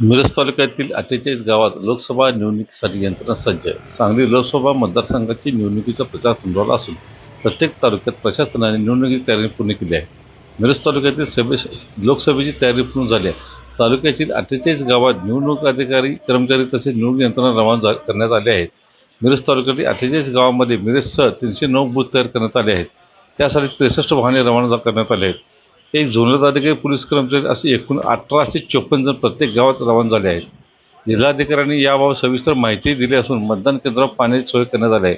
मिरज तालुक्यातील अठ्ठेचाळीस गावात लोकसभा निवडणुकीसाठी यंत्रणा सज्ज. आहे सांगली लोकसभा मतदारसंघाची निवडणुकीचा प्रचार सुरू असून प्रत्येक तालुक्यात प्रशासनाने निवडणुकीची तयारी पूर्ण केली आहे. मिरज तालुक्यातील सभे लोकसभेची तयारी पूर्ण झाली आहे. तालुक्यातील अठ्ठेचाळीस गावात निवडणूक अधिकारी कर्मचारी तसेच निवडणूक यंत्रणा रवाना करण्यात आल्या आहेत. मिरज तालुक्यातील अठ्ठेचाळीस गावामध्ये मिरजसह तीनशे नऊ बूथ तयार करण्यात आले आहेत. त्यासाठी त्रेसष्ट वाहने रवाना करण्यात आले आहेत. एक झोनल अधिकारी पोलीस कर्मचारी असे एकूण अठराशे चोपन्न जण प्रत्येक गावात रवाना झाले आहेत. जिल्हाधिकाऱ्यांनी याबाबत सविस्तर माहिती दिली असून मतदान केंद्रावर पाण्याची सोय करण्यात आली आहे.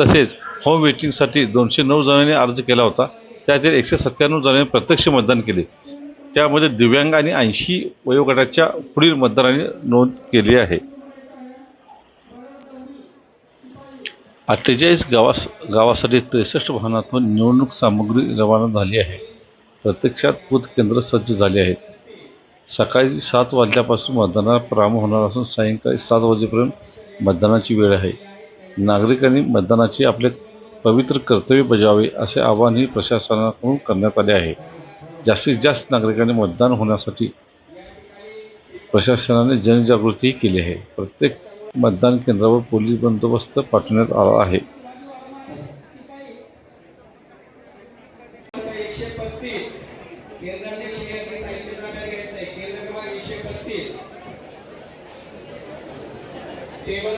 तसेच होम वेटिंगसाठी दोनशे नऊ जणांनी अर्ज केला होता. त्यातील एकशे सत्त्याण्णव जणांनी प्रत्यक्ष मतदान केले. त्यामध्ये दिव्यांग आणि ऐंशी वयोगटाच्या पुढील मतदारांनी नोंद केली आहे. अठ्ठेचाळीस गावास गावासाठी त्रेसष्ट वाहनातून निवडणूक सामग्री रवाना झाली आहे. प्रत्यक्षात बूथ केंद्र सज्ज झाले आहेत. सकाळी सात वाजल्यापासून मतदानाला प्रारंभ होणार असून सायंकाळी सात वाजेपर्यंत मतदानाची वेळ आहे. नागरिकांनी मतदानाचे आपले पवित्र कर्तव्य बजावे असे आवाहनही प्रशासनाकडून करण्यात आले आहे. जास्तीत जास्त नागरिकांनी मतदान होण्यासाठी प्रशासनाने जनजागृतीही केली आहे. प्रत्येक मतदान केंद्रावर पोलीस बंदोबस्त पाठवण्यात आला आहे. एकशे पस्तीस. केंद्राचे शेअर साहित्य ताब्यात आहे केंद्र क्रमांक एकशे पस्तीस. टेबल